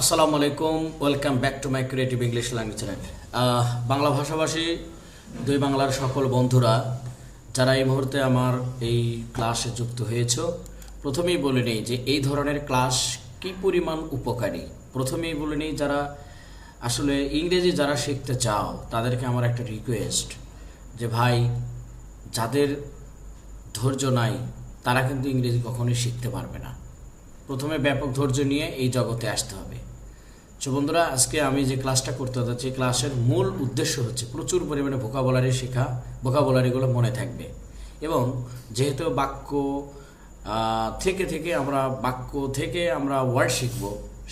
আসসালামু আলাইকুম welcome back to my creative English language channel Bangla ভাষাভাষী, দুই বাংলার সকল বন্ধুরা, যারা এই মুহূর্তে আমার এই ক্লাসে যুক্ত হয়েছ, প্রথমেই বলে নেই যে এই ধরনের ক্লাস কি পরিমাণ উপকারী। প্রথমেই বলে নেই যারা আসলে ইংরেজি যারা শিখতে চাও, তাদেরকে আমার একটা রিকোয়েস্ট যে ভাই, যাদের ধৈর্য নাই, তারা কিন্তু ইংরেজি কখনোই শিখতে পারবে না। প্রথমে ব্যাপক ধৈর্য নিয়ে এই জগতে আসতে হবে। তো বন্ধুরা, আজকে আমি যে ক্লাসটা করতে যাচ্ছি ক্লাসের মূল উদ্দেশ্য হচ্ছে প্রচুর পরিমাণে ভোকাবলারি শেখা ভোকাবলারিগুলো মনে থাকবে। এবং যেহেতু বাক্য থেকে থেকে আমরা বাক্য থেকে আমরা ওয়ার্ড শিখব,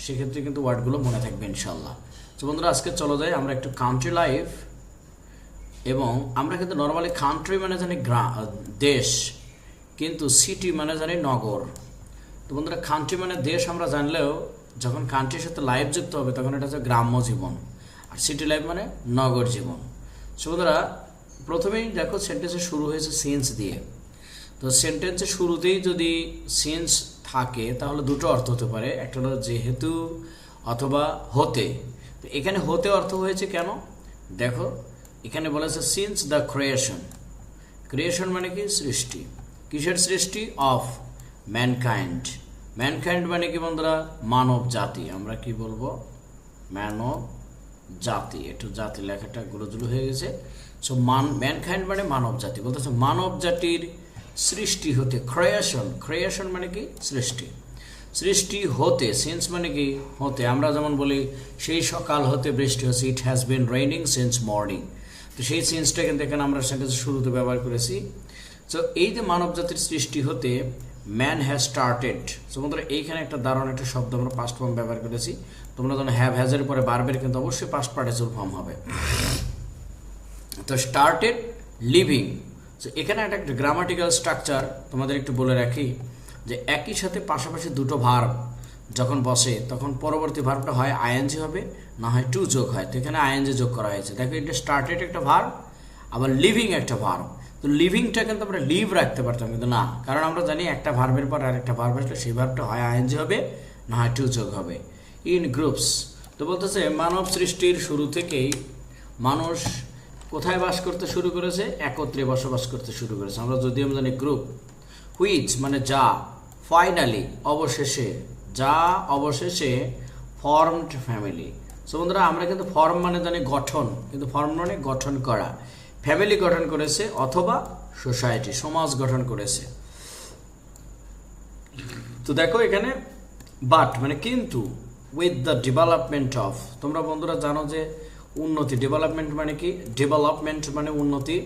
সেক্ষেত্রে কিন্তু ওয়ার্ডগুলো মনে থাকবে ইনশাল্লাহ তো বন্ধুরা, আজকে চলো যাই, আমরা একটু কান্ট্রি লাইফ এবং আমরা কিন্তু নর্মালি কান্ট্রি মানে জানি গ্রা, দেশ, কিন্তু সিটি মানে জানি নগর। তো বন্ধুরা কান্ট্রি মানে দেশ আমরা জানলেও যখন কান্ট্রির সাথে লাইফ যুক্ত হবে, তখন এটা হচ্ছে গ্রাম্য জীবন। আর সিটি লাইফ মানে নগর জীবন। সো বন্ধুরা, প্রথমেই দেখো সেন্টেন্সে শুরু হয়েছে সিন্স দিয়ে। তো সেন্টেন্সের শুরুতেই যদি সিন্স থাকে, তাহলে দুটো অর্থ হতে পারে। একটা হলো যেহেতু অথবা হতে। তো এখানে হতে অর্থ হয়েছে কেন? দেখো, এখানে বলেছে সিন্স দ্য ক্রিয়েশন ক্রিয়েশন মানে কি? সৃষ্টি। কিসের সৃষ্টি? অফ ম্যানকাইন্ড ম্যানকাইন্ড মানে কি বন্ধুরা? মানব জাতি। আমরা কি বলব? মানব জাতি। একটু জাতি লেখাটা গুলোজুলো হয়ে গেছে। সো মান ম্যানকাইন্ড মানে মানব জাতি। বলতেছে মানব জাতির সৃষ্টি হতে ক্রিয়েশন ক্রিয়েশন মানে কি? সৃষ্টি। সৃষ্টি হতে সিন্স মানে কি? হতে। আমরা যেমন বলি, সেই সকাল হতে বৃষ্টি হচ্ছে। It has been raining since morning তো সেই সিন্সটা কিন্তু এখানে আমরা সেন্টেন্স শুরুতে ব্যবহার করেছি। তো এই যে মানব জাতির সৃষ্টি হতে ম্যান হ্যাজ স্টার্টেড সমুদ্র এইখানে একটা দারুণ একটা শব্দ আমরা পাস্ট ফর্ম ব্যবহার করেছি। তোমরা যখন হ্যাভ হ্যাজের পরে বারবার কিন্তু অবশ্যই পাস্ট পার্টিসিপল ফর্ম হবে। তো স্টার্টেড লিভিং তো এখানে একটা একটা গ্রামাটিক্যাল স্ট্রাকচার তোমাদের একটু বলে রাখি, যে একই সাথে পাশাপাশি দুটো ভার্ব যখন বসে, তখন পরবর্তী ভার্বটা হয় আইএনজি হবে, না হয় টু যোগ হয়। তো, এখানে আইএনজি যোগ করা হয়েছে। দেখো, এটা স্টার্টেড একটা ভার্ব আবার লিভিং একটা ভার্ব তো লিভিংটা কিন্তু আমরা লিভ রাখতে পারতাম, কিন্তু না। কারণ আমরা জানি একটা ভার্বের পর আরেকটা ভার্ব আসলে সেই ভার্বটা হয় আইএনজি হবে, না হয় টু যোগ হবে। ইন গ্রুপস তো বলতেছে মানব সৃষ্টির শুরু থেকেই মানুষ কোথায় বাস করতে শুরু করেছে? একত্রে বসবাস করতে শুরু করেছে। আমরা যদি আমরা জানি গ্রুপ হুইচ মানে যা ফাইনালি অবশেষে, যা, অবশেষে ফর্মড ফ্যামিলি সো বন্ধুরা, আমরা কিন্তু ফর্ম মানে জানি গঠন, কিন্তু ফর্ম মানে গঠন করা। ফ্যামিলি গঠন করেছে অথবা সোসাইটি, সমাজ গঠন করেছে। তো দেখো এখানে বাট মানে কিন্তু উইথ দ্য ডেভেলপমেন্ট অফ তোমরা বন্ধুরা জানো যে উন্নতি ডেভেলপমেন্ট মানে কি? ডেভেলপমেন্ট মানে উন্নতি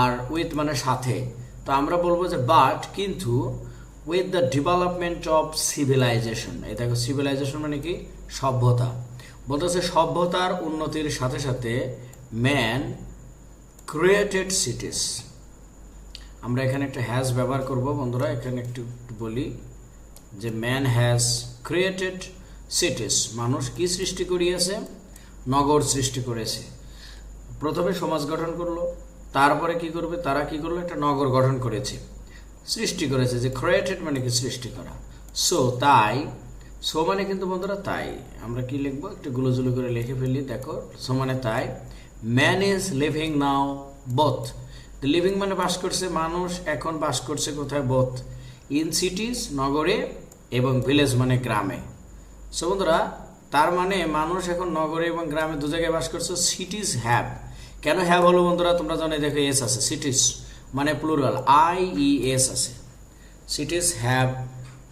আর উইথ মানে সাথে। তো আমরা বলব যে বাট কিন্তু with the development of civilization এই দেখো সিভিলাইজেশন মানে কি? সভ্যতা। বলতেছে সভ্যতার উন্নতির সাথে সাথে ম্যান ক্রিয়েটেড সিটিস আমরা এখানে একটা হ্যাজ ব্যবহার করব, বন্ধুরা। এখানে একটু বলি যে ম্যান হ্যাজ ক্রিয়েটেড সিটিস মানুষ কি সৃষ্টি করিয়াছে? নগর সৃষ্টি করেছে। প্রথমে সমাজ গঠন করল, তারপরে কি করবে? তারা কি করল? একটা নগর গঠন করেছে। সৃষ্টি করেছে যে ক্রিয়েটেড মানে কি? সৃষ্টি করা। সো তাই সো মানে কিন্তু বন্ধুরা তাই। আমরা কি লিখব? একটু গুলোজুলো করে লিখে ফেলি। দেখো সো মানে তাই। Man is living now both living মানে বাস করছে মানুষ, এখন বাস করছে কোথায়? বোথ ইন সিটিজ নগরে এবং ভিলেজ মানে গ্রামে। সো বন্ধুরা, তার মানে মানুষ এখন নগরে এবং গ্রামে দু জায়গায় বাস করছে সিটিজ হ্যাভ কেন হ্যাভ হলো বন্ধুরা? তোমরা জানো দেখো এস আছে। সিটিজ মানে প্লুরাল আই ই এস আছে। সিটিজ হ্যাভ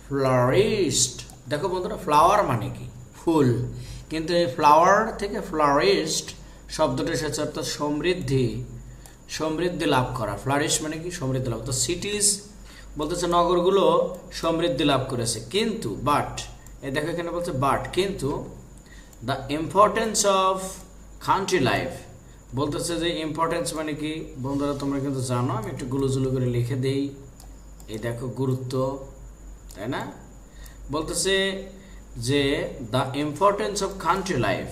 ফ্লারিস্ট দেখো বন্ধুরা ফ্লাওয়ার মানে কি? ফুল। কিন্তু এই ফ্লাওয়ার থেকে ফ্লারিস্ট শব্দটা এসেছে অর্থাৎ সমৃদ্ধি সমৃদ্ধি লাভ করা ফ্লারিশ মানে কি? সমৃদ্ধি লাভ। তো সিটিজ বলতেছে নগরগুলো সমৃদ্ধি লাভ করেছে। কিন্তু বাট এই দেখো এখানে বলছে বাট কিন্তু the importance of country life বলতেছে যে ইম্পর্টেন্স মানে কি? বন্ধুরা, তোমরা কিন্তু জানো, আমি একটু গুলোজুলো করে লিখে দেই। এই দেখো গুরুত্ব, তাই না? বলতেছে যে the importance of country life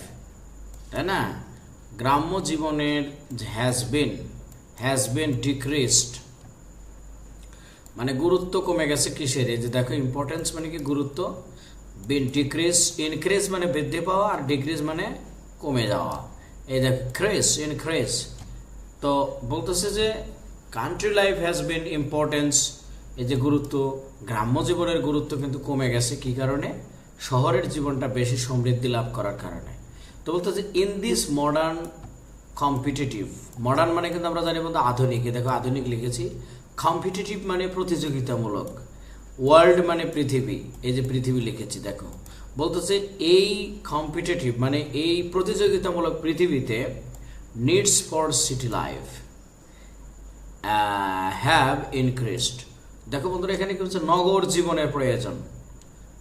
তাই না? গ্রাম্য জীবনের হ্যাজ বিন হ্যাজ বিন ডিক্রিসড মানে গুরুত্ব কমে গেছে কিসের? এই যে দেখো ইম্পর্টেন্স মানে কি গুরুত্ব? বিন ডিক্রিজ ইনক্রিজ মানে বৃদ্ধি পাওয়া আর ডিক্রিজ মানে কমে যাওয়া। এই দেখ ক্রেজ ইনক্রিজ তো বলতেছে যে country life has been importance এই যে গুরুত্ব, গ্রাম্য জীবনের গুরুত্ব কিন্তু কমে গেছে। কি কারণে? শহরের জীবনটা বেশি সমৃদ্ধি লাভ করার কারণে। তো বলতেছে in this modern competitive modern মানে কিন্তু আমরা জানি বলতে আধুনিক। দেখো আধুনিক লিখেছি। কম্পিটিটিভ মানে প্রতিযোগিতামূলক। ওয়ার্ল্ড মানে পৃথিবী। এই যে পৃথিবী লিখেছি, দেখো। বলতেছে এই কম্পিটিটিভ মানে এই প্রতিযোগিতামূলক পৃথিবীতে needs for city life have increased দেখো বন্ধুরা, এখানে কি হচ্ছে নগর জীবনের প্রয়োজন।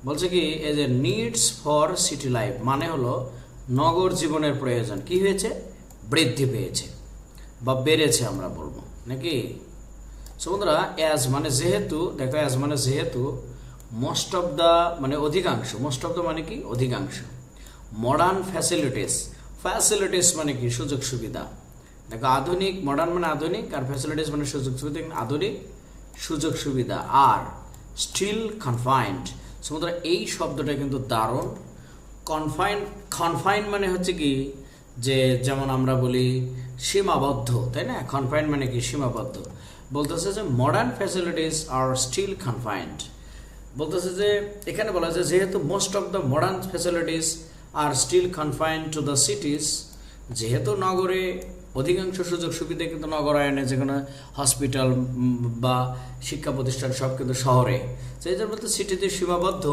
বলছে কি, এই যে নিডস ফর সিটি লাইফ মানে হলো নগর জীবনের প্রয়োজন। কি হয়েছে? বৃদ্ধি পেয়েছে। বা বেড়েছে আমরা বলব। নাকি? সো বন্ধুরা অ্যাজ মানে যেহেতু, দেখো অ্যাজ মানে যেহেতু মোস্ট অফ দ্য মানে অধিকাংশ মোস্ট অফ দ্য মানে কি? অধিকাংশ। মডার্ন ফ্যাসিলিটিস ফ্যাসিলিটিস মানে কি? সুযোগ সুবিধা। দেখো, আধুনিক মডার্ন মানে আধুনিক, আর ফ্যাসিলিটিস মানে সুযোগ সুবিধা, আধুনিক, সুযোগ সুবিধা। আর স্টিল কনফাইন্ড সমুদ্র এই শব্দটা কিন্তু দারুণ। কনফাইন কনফাইন মানে হচ্ছে কি যে যেমন আমরা বলি সীমাবদ্ধ, তাই না? কনফাইন মানে কি? সীমাবদ্ধ। বলতেছে যে modern facilities are still confined বলতেছে যে এখানে বলা যায় যেহেতু most of the modern facilities are still confined to the cities যেহেতু নগরে অধিকাংশ সুযোগ সুবিধা কিন্তু নগরায়নে যে কোনো হসপিটাল বা শিক্ষা প্রতিষ্ঠান সব কিন্তু শহরে। সেই জন্য বলতে সিটিতে সীমাবদ্ধ।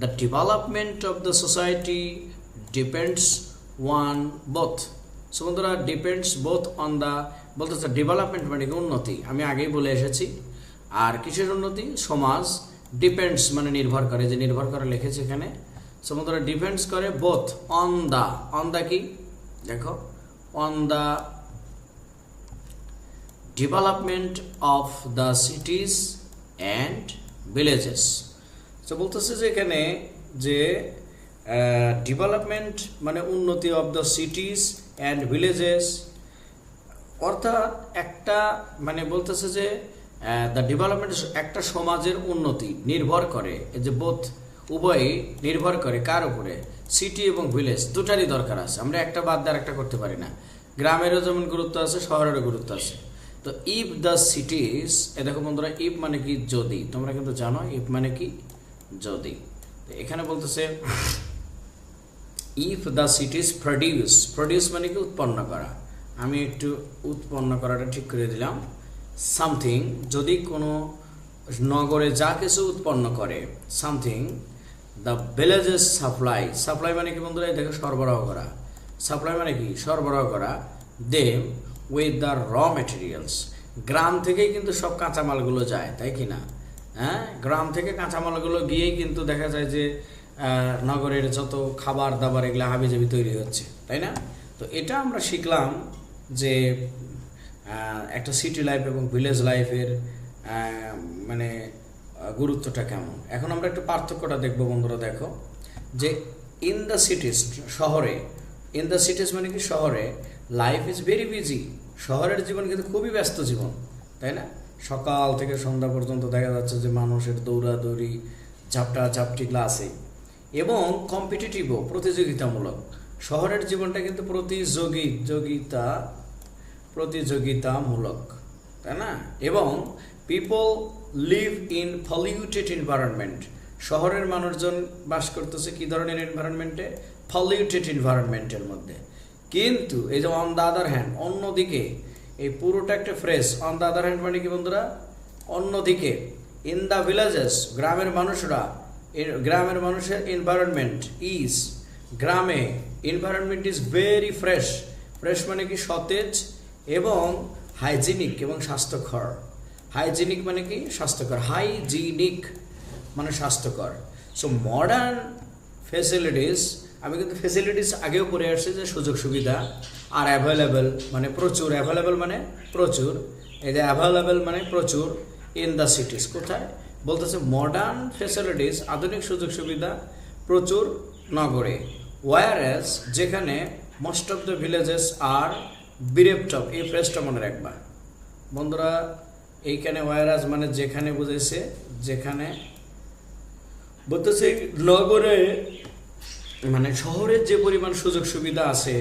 The development of the society depends on both so বন্ধুরা ডিপেন্ডস বোথ অন দ্য বলতেছে ডেভেলপমেন্ট মানে উন্নতি। আমি আগেই বলে এসেছি। আর কিসের উন্নতি? সমাজ ডিপেন্ডস মানে নির্ভর করে, যে নির্ভর করে লিখেছে এখানে। সো ডিপেন্ডস করে both on the on the কি? দেখো on the development of the cities and villages তো বলতেছে যে এখানে যে ডেভেলপমেন্ট মানে উন্নতি of the cities and villages অর্থাৎ একটা মানে বলতেছে যে দ্য ডেভেলপমেন্ট একটা সমাজের উন্নতি নির্ভর করে, এই যে বোধ উভয়ই নির্ভর করে কার উপরে? সিটি এবং ভিলেজ দুটারই দরকার আছে। আমরা একটা বাদ দিয়ে একটা করতে পারি না। গ্রামেরও যেমন গুরুত্ব আছে, শহরেরও গুরুত্ব আছে। তো ইফ দ্য সিটিজ এ দেখো বন্ধুরা ইফ মানে কি যদি? তোমরা কিন্তু জানো ইফ মানে কি? যদি। এখানে বলতেছে if the cities produce produce মানে কি উৎপন্ন করা। আমি একটু উৎপন্ন করাটা ঠিক করে দিলাম। সামথিং যদি কোনো নগরে যা কিছু উৎপন্ন করে something the villages supply supply মানে কি বন্ধুরা? দেখো সরবরাহ করা। সাপ্লাই মানে কি? সরবরাহ করা। Them with the raw materials গ্রাম থেকেই কিন্তু সব কাঁচামালগুলো যায়, তাই কি না? হ্যাঁ গ্রাম থেকে কাঁচামালগুলো গিয়েই কিন্তু দেখা যায় যে নগরের যত খাবার দাবার এগুলো হাবিজাবি তৈরি হচ্ছে, তাই না? তো এটা আমরা শিখলাম যে একটা সিটি লাইফ এবং ভিলেজ লাইফের মানে গুরুত্বটা কেমন? এখন আমরা একটু পার্থক্যটা দেখব বন্ধুরা, দেখো। যে ইন দ্য সিটিস শহরে ইন দ্য সিটিস মানে কি? শহরে লাইফ ইজ ভেরি বিজি শহরের জীবন কিন্তু খুবই ব্যস্ত জীবন, তাই না? সকাল থেকে সন্ধ্যা পর্যন্ত দেখা যাচ্ছে যে মানুষের দৌড়াদৌড়ি, ঝাপটা ঝাপটি ক্লাসে। এবং কম্পিটিটিভও প্রতিযোগিতামূলক। শহরের জীবনটা কিন্তু প্রতিযোগী, যোগিতা, প্রতিযোগিতামূলক, তাই না? এবং people live in polluted environment শহরের মানুষজন বাস করতেছে কি ধরনের এনভায়রনমেন্টে পলিউটেড এনভায়রনমেন্টের মধ্যে। কিন্তু এই যে অন দ্য আদার হ্যান্ড অন্যদিকে এই পুরোটা একটা fresh on the other hand মানে কি বন্ধুরা? অন্যদিকে ইন দ্য ভিলেজেস গ্রামের মানুষরা গ্রামের মানুষের এনভায়রনমেন্ট ইজ গ্রামে environment is very fresh fresh মানে কি সতেজ এবং হাইজিনিক এবং স্বাস্থ্যকর। হাইজিনিক মানে কি? স্বাস্থ্যকর। হাইজিনিক মানে স্বাস্থ্যকর। সো মডার্ন ফেসিলিটিস আমি কিন্তু ফেসিলিটিস আগেও পড়ে আসছি যে সুযোগ সুবিধা আর অ্যাভেলেবেল মানে প্রচুর অ্যাভেলেবেল মানে প্রচুর, এই যে অ্যাভেলেবেল মানে প্রচুর ইন দ্য সিটিস কোথায়? বলতেছে মডার্ন ফেসিলিটিস আধুনিক সুযোগ সুবিধা প্রচুর নগরে। ওয়ারএস যেখানে most of the villages are বিরেপ্ট এই ফ্রেসটা মনে রাখবা। বন্ধুরা, এইখানে ওয়ারাজ মানে যেখানে বুঝেছে যেখানে বলতেছে নগরে মানে শহরের যে পরিমাণ সুযোগ সুবিধা আছে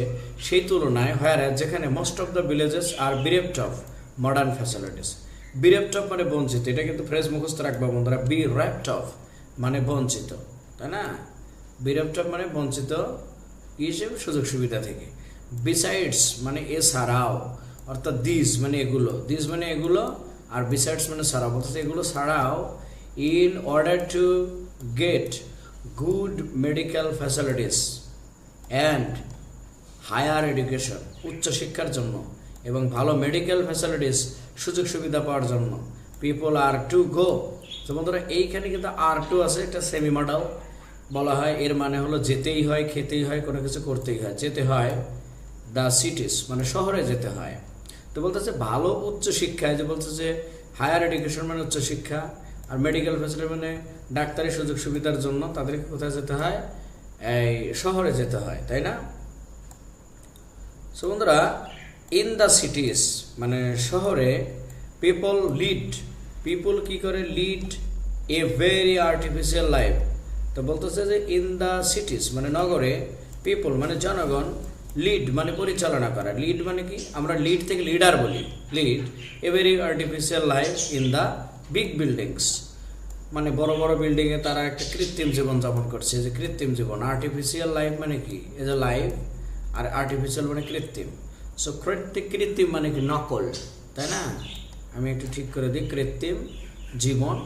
সেই তুলনায় হোয়ার যেখানে most of the villages are bereft of modern facilities bereft of মানে বঞ্চিত, এটা কিন্তু ফ্রেজ মুখস্থ রাখবা বন্ধুরা বি র্যাপ্ট অফ মানে বঞ্চিত, তাই না? বিরেপ্ট অফ মানে বঞ্চিত হিসেবে সুযোগ সুবিধা থেকে। বিসাইডস মানে এছাড়াও, অর্থাৎ দিস মানে এগুলো দিস মানে এগুলো আর বিসাইডস মানে ছাড়াও অর্থাৎ এগুলো ছাড়াও in order to get good medical facilities and higher education উচ্চশিক্ষার জন্য এবং ভালো মেডিকেল ফ্যাসিলিটিস সুযোগ সুবিধা পাওয়ার জন্য। পিপল আর টু গো তো বন্ধুরা, এইখানে কিন্তু আর টু আছে, একটা সেমি মডেল বলা হয়। এর মানে হলো যেতেই হয়, খেতেই হয়, কোনো কিছু করতেই হয়। যেতে হয় দ্য সিটিস মানে শহরে যেতে হয়। তো বলতেছে ভালো উচ্চ শিক্ষায় যে বলতেছে হায়ার এডুকেশন মানে উচ্চ শিক্ষা। আর মেডিকেল ফ্যাসিলিটি মানে ডাক্তারি সুযোগ সুবিধার জন্য তাদেরকে কোথায় যেতে হয়? এই শহরে যেতে হয়, তাই না? বন্ধুরা ইন দ্য সিটিস মানে শহরে পিপল লিড পিপল কি করে? Lead a very artificial life তো বলতেছে যে ইন দ্য সিটিস মানে নগরে পিপল মানে জনগণ লিড মানে পরিচালনা করা। লিড মানে কি? আমরা লিড থেকে লিডার বলি। Lead a very artificial life in the big buildings মানে বড় বড় বিল্ডিংয়ে তারা একটা কৃত্রিম জীবন যাপন করছে। যে কৃত্রিম জীবন আর্টিফিশিয়াল লাইফ মানে কি? As a life are artificial মানে কৃত্রিম। সো কৃত্রিম কৃত্রিম মানে কি? নকল, তাই না? আমি একটু ঠিক করে দিই, কৃত্রিম জীবন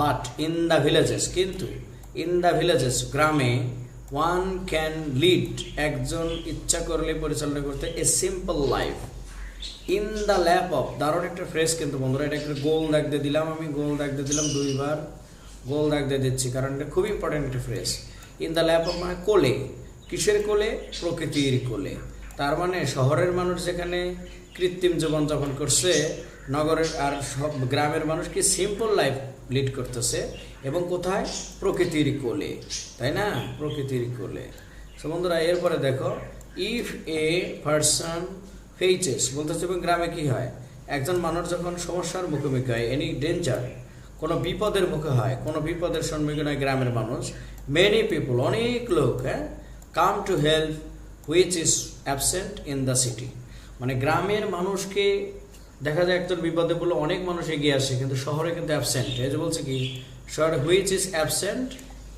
বাট ইন দ্য ভিলেজেস কিন্তু ইন দ্য ভিলেজেস গ্রামে ওয়ান ক্যান লিড একজন ইচ্ছা করলে পরিচালনা করতে a simple life in the lap of দারুণ একটা ফ্রেশ কিন্তু বন্ধুরা, এটা একটা গোল দাগ দিয়ে দিলাম আমি, গোল দাগ দিয়ে দিলাম দুইবার, গোল দাগ দিয়ে দিচ্ছি, কারণ এটা খুব ইম্পর্টেন্ট একটা fresh in the lap of মানে কোলে, কিসের কোলে? প্রকৃতির কোলে। তার মানে শহরের মানুষ যেখানে কৃত্রিম জীবনযাপন করছে, নগরের আর সব গ্রামের মানুষ কি সিম্পল লাইফ লিড করতেছে, এবং কোথায়? প্রকৃতির কোলে। তাই না? প্রকৃতির কোলে। তো বন্ধুরা, এরপরে দেখো ইফ এ পার্সন ফেইচেস বলতেছে এবং গ্রামে কি হয়? একজন মানুষ যখন সমস্যার মুখোমুখি হয় এনি ডেঞ্জার কোনো বিপদের মুখে হয়, কোনো বিপদের সম্মুখীন হয় গ্রামের মানুষ মেনি পিপুল অনেক লোক হ্যাঁ come to help which is absent in the city মানে গ্রামের মানুষকে দেখা যায় একজন বিপদে বলে অনেক মানুষ এগিয়ে আসে, কিন্তু শহরে কিন্তু অ্যাবসেন্ট এই যে বলছে কি, শহরে which is absent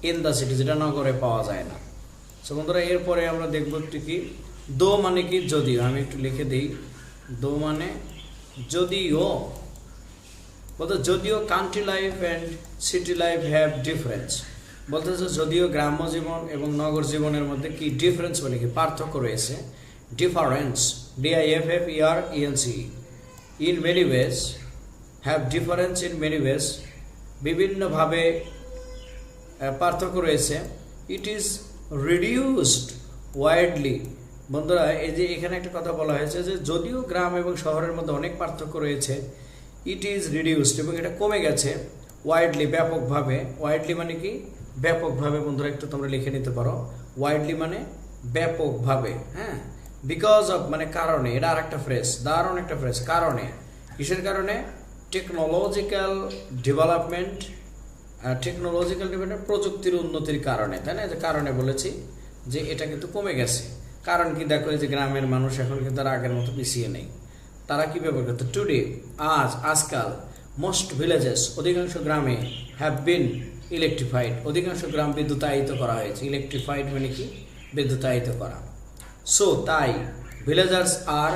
in the city যেটা নগরে পাওয়া যায় না। সো বন্ধুরা, এরপরে আমরা দেখব একটু কি দো মানে কি যদিও, আমি একটু লিখে দিই। দো মানে যদিও, বলতে যদিও country life and city life have difference বলতেছে যদিও গ্রাম্য জীবন এবং নগর জীবনের মধ্যে কি ডিফারেন্স মানে কি পার্থক্য রয়েছে? Difference D I F F E R E N C in many ways have difference in many ways বিভিন্নভাবে পার্থক্য রয়েছে। ইট ইজ রিডিউসড ওয়াইডলি বন্ধুরা, এই যে এখানে একটা কথা বলা হয়েছে যে যদিও গ্রাম এবং শহরের মধ্যে অনেক পার্থক্য রয়েছে ইট ইজ রিডিউসড এবং এটা কমে গেছে ওয়াইডলি ব্যাপকভাবে। ওয়াইডলি মানে কি? ব্যাপকভাবে বন্ধুরা, একটু তোমরা লিখে নিতে পারো। ওয়াইডলি মানে ব্যাপকভাবে হ্যাঁ? বিকজ অফ মানে কারণে, এটা আর একটা ফ্রেস দারুণ একটা ফ্রেস কারণে। কিসের কারণে? টেকনোলজিক্যাল ডেভেলপমেন্ট টেকনোলজিক্যাল ডেভেলপমেন্ট প্রযুক্তির উন্নতির কারণে, তাই না? যে কারণে বলেছি যে এটা কিন্তু কমে গেছে। কারণ কি, দেখো এই যে গ্রামের মানুষ এখন কিন্তু আর আগের মতো পিছিয়ে নেই। তারা কি ব্যবহার করতো? টুডে আজ, আজকাল মোস্ট ভিলেজেস অধিকাংশ গ্রামে হ্যাভ বিন ইলেকট্রিফাইড অধিকাংশ গ্রাম বিদ্যুতায়িত করা হয়েছে। ইলেকট্রিফাইড মানে কি? বিদ্যুতায়িত করা। সো তাই villagers are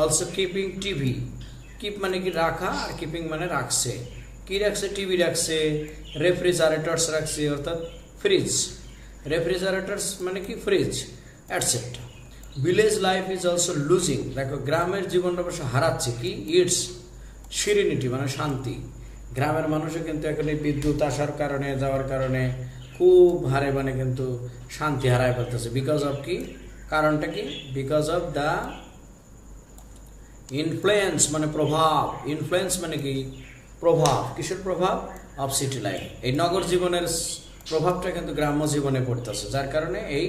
also keeping TV keep মানে কি রাখা আর কিপিং মানে রাখছে। কি রাখছে? টিভি রাখছে রেফ্রিজারেটরস রাখছে, অর্থাৎ ফ্রিজ রেফ্রিজারেটরস মানে কি? Fridge etcetera village life is also losing দেখো, গ্রামের জীবনটা অবশ্য হারাচ্ছে কি? ইটস সিরিনিটি মানে শান্তি। গ্রামের মানুষও কিন্তু এখন এই বিদ্যুৎ আসার কারণে, যাওয়ার কারণে খুব হারে মানে কিন্তু শান্তি হারায় ফেলতেছে। বিকজ অফ কি? কারণটা কি? বিকজ অফ দ্য ইনফ্লুয়েন্স মানে প্রভাব। ইনফ্লুয়েন্স মানে কি? প্রভাব। কিসের প্রভাব? অফ সিটি লাইফ এই নগর জীবনের প্রভাবটা কিন্তু গ্রাম্য জীবনে পড়তেছে, যার কারণে এই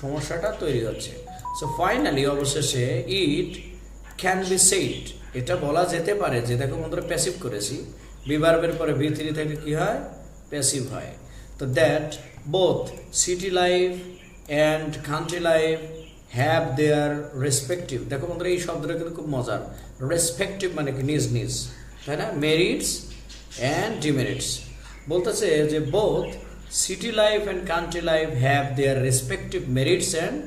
সমস্যাটা তৈরি হচ্ছে। সো ফাইনালি অবশেষে ইট ক্যান বি সেইড এটা বলা যেতে পারে যে, দেখো বন্ধুরা প্যাসিভ করেছি। বিভার্বের পরে ভি থ্রি থেকে কী হয়? প্যাসিভ হয়। তো that both city life and country life have their respective দেখো বন্ধুরা, এই শব্দটা কিন্তু খুব মজার। রেসপেক্টিভ মানে কি? নিজ নিজ। তাই না? মেরিটস অ্যান্ড ডিমেরিটস বলতেছে যে both city life and country life have their respective merits and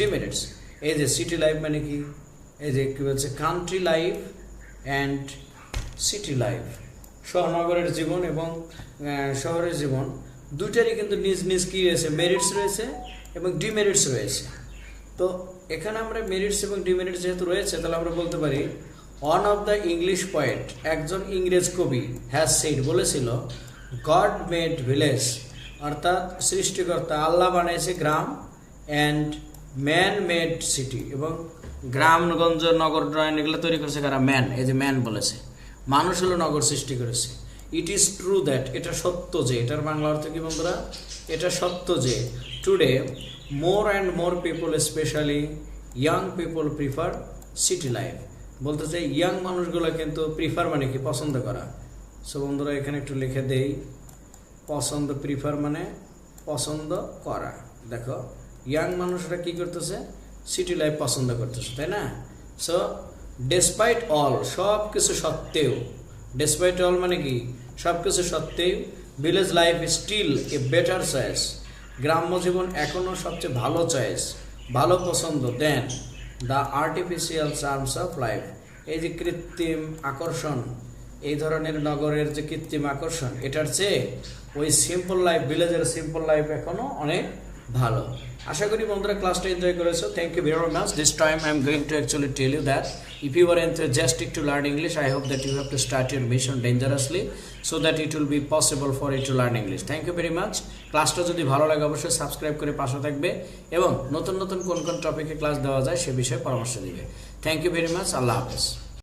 demerits এই যে সিটি লাইফ মানে কি? এই যে কি বলছে? Country life and city life শহরনগরের জীবন এবং শহরের জীবন। দুইটারই কিন্তু নিজ নিজ কি রয়েছে? মেরিটস রয়েছে এবং ডিমেরিটস রয়েছে। তো এখানে আমরা মেরিটস এবং ডিমেরিটস যেহেতু রয়েছে, তাহলে আমরা বলতে পারি one of the English poet একজন ইংরেজ কবি হ্যাজ সেইড বলেছিল গড মেড ভিলেজ অর্থাৎ সৃষ্টিকর্তা, আল্লাহ বানিয়েছে গ্রাম অ্যান্ড ম্যান মেড সিটি এবং গ্রামগঞ্জ, নগর ড্রয়িং, এগুলো তৈরি করেছে কারা? ম্যান এই যে ম্যান বলেছে। মানুষ হলো নগর সৃষ্টি করেছে। ইট ইজ ট্রু দ্যাট এটা সত্য যে, এটার বাংলা অর্থ কি বন্ধুরা? এটা সত্য যে today more and more people specially young people prefer city life বলতে চাই ইয়াং মানুষগুলো কিন্তু প্রিফার মানে কি? পছন্দ করা। সো বন্ধুরা, এখানে একটু লিখে দেই। পছন্দ প্রিফার মানে পছন্দ করা। দেখো ইয়াং মানুষরা কি করতেছে? সিটি লাইফ পছন্দ করতেছে, তাই না? সো ডেসপাইট অল সব কিছু সত্ত্বেও ডেসপাইট অল মানে কি? সব কিছু সত্ত্বেও village life still a better choice গ্রাম্য জীবন এখনও সবচেয়ে ভালো চয়েস ভালো পছন্দ then the artificial charms of life এই যে কৃত্রিম আকর্ষণ, এই ধরনের নগরের যে কৃত্রিম আকর্ষণ, এটার চেয়ে ওই সিম্পল লাইফ ভিলেজের সিম্পল লাইফ এখনও অনেক ভালো। আশা করি বন্ধুরা ক্লাসটা এনজয় করেছ। Thank you very much this time I am going to actually tell you that if you are enthusiastic to learn English I hope that you have to start your mission dangerously so that it will be possible for it to learn English thank you very much ক্লাসটা যদি ভালো লাগে, অবশ্যই subscribe করে পাশে থাকবে এবং নতুন নতুন কোন কোন টপিকে ক্লাস দেওয়া যায় সে বিষয়ে পরামর্শ দিবে। থ্যাংক ইউ ভেরি মাচ আল্লাহ হাফেজ।